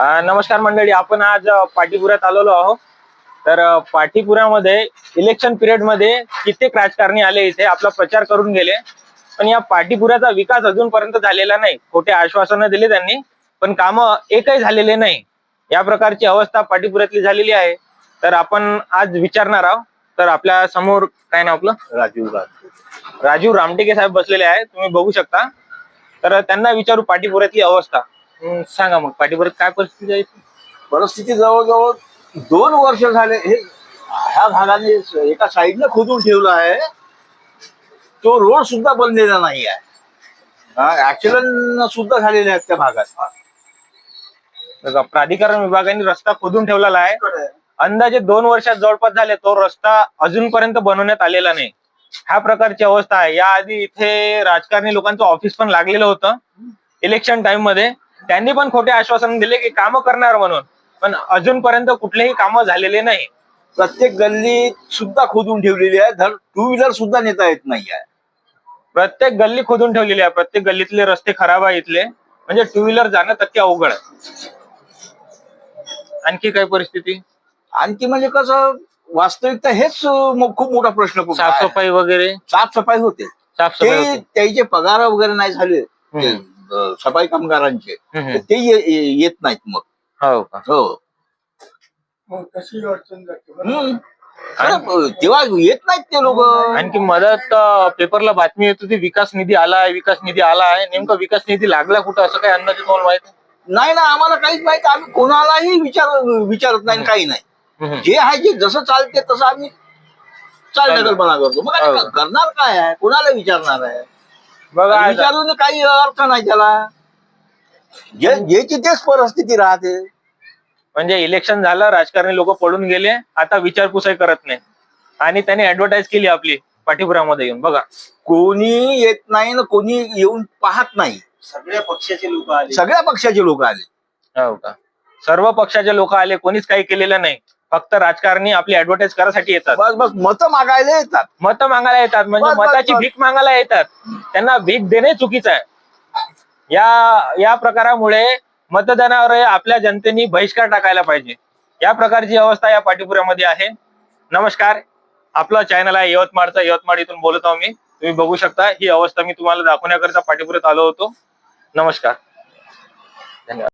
नमस्कार मंडळी आपण आज अ, पाटीपुऱ्यात आलेलो आहोत. तर अ, पाटीपुऱ्यामध्ये इलेक्शन पिरियडमध्ये कित्येक राजकारणी आले इथे आपला प्रचार करून गेले. पण या पाटीपुऱ्याचा विकास अजूनपर्यंत झालेला नाही. खोटे आश्वासनं दिले त्यांनी पण कामं एकही झालेले नाही. या प्रकारची अवस्था पाटीपुऱ्यातली झालेली आहे. तर आपण आज विचारणार आहोत. तर आपल्यासमोर काय नाव आपलं? राजीव राज राजीव रामटेके साहेब बसलेले आहेत. तुम्ही बघू शकता. तर त्यांना विचारू पाटीपुऱ्यातली अवस्था. हम्म, सांगा मग पाटीपुऱ्यात काय परिस्थिती आहे? परिस्थिती जवळजवळ दोन वर्ष झाले. हे ह्या भागाने एका साईडने खोदून ठेवला आहे. तो रोड सुद्धा बनलेला नाही आहे. ऍक्सिडेंट सुद्धा झालेले आहेत त्या भागात. बघा, प्राधिकरण विभागाने रस्ता खोदून ठेवलेला आहे. अंदाजे दोन वर्षात जवळपास झाले तो रस्ता अजूनपर्यंत बनवण्यात आलेला नाही. ह्या प्रकारची अवस्था आहे. याआधी इथे राजकारणी लोकांचं ऑफिस पण लागलेलं होतं. इलेक्शन टाइममध्ये. त्यांनी पण खोटे आश्वासन दिले की कामं करणार म्हणून. पण अजूनपर्यंत कुठलेही कामं झालेले नाही. प्रत्येक गल्लीत सुद्धा खोदून ठेवलेली आहे. टू व्हीलर सुद्धा नेता येत नाही आहे. प्रत्येक गल्ली खोदून ठेवलेली आहे. प्रत्येक गल्लीतले रस्ते खराब आहे इथले. म्हणजे टू व्हीलर जाणं तक्के अवघड आहे. आणखी काय परिस्थिती? आणखी म्हणजे कसं वास्तविकता हेच खूप मोठा प्रश्न. साफसफाई वगैरे? साफसफाई होते. साफसफाई. त्याचे पगार वगैरे नाही झाले. सफाई कामगारांचे. हम्म. ते ये- ये- येत नाहीत मग. हो का? हो. हम्म. अरे, तेव्हा येत नाहीत ते लोक. आणखी मदत अं, पेपरला बातमी येत होती विकास निधी आलाय विकास निधी आला आहे नेमका विकास निधी लागला कुठं? असं काही अंदाज तुम्हाला माहिती आहे? नाही ना आम्हाला काहीच माहिती. आम्ही कोणालाही विचार विचारत नाही काही नाही. हम्म. जे आहे जे जसं चालते तसं आम्ही चालढकलपणा करतो. मग आता हो. करणार काय आहे? कोणाला विचारणार आहे? बघा विचारून काही अर्थ नाही त्याला. जे ज्याची तेच परिस्थिती राहते. म्हणजे इलेक्शन झालं राजकारणी लोक पळून गेले आता विचारपूसही करत नाही. आणि त्यांनी ऍडव्हर्टाईज केली आपली पाठीपुरामध्ये येऊन बघा. कोणी येत नाही ना कोणी येऊन पाहत नाही. सगळ्या पक्षाचे लोक आले. सगळ्या पक्षाचे लोक आले. हो का? सर्व पक्षाचे लोक आले कोणीच काही केलेलं नाही. फक्त राजकारणी आपली ऍडव्हर्टाईज करायसाठी येतात. बस बस मत मागायला येतात. मत मागायला येतात म्हणजे बस, बस, मताची बस. भीक मागायला येतात. त्यांना भीक देणे चुकीचं आहे. या या प्रकारामुळे मतदानावर आपल्या जनतेने बहिष्कार टाकायला पाहिजे. या प्रकारची अवस्था या पाठीपुऱ्यामध्ये आहे. नमस्कार. आपलं चॅनल आहे यवतमाळचा. यवतमाळ इथून बोलत आहो मी. तुम्ही बघू शकता ही अवस्था मी तुम्हाला दाखवण्याकरिता पाठीपुऱ्यात आलो होतो. नमस्कार. धन्यवाद.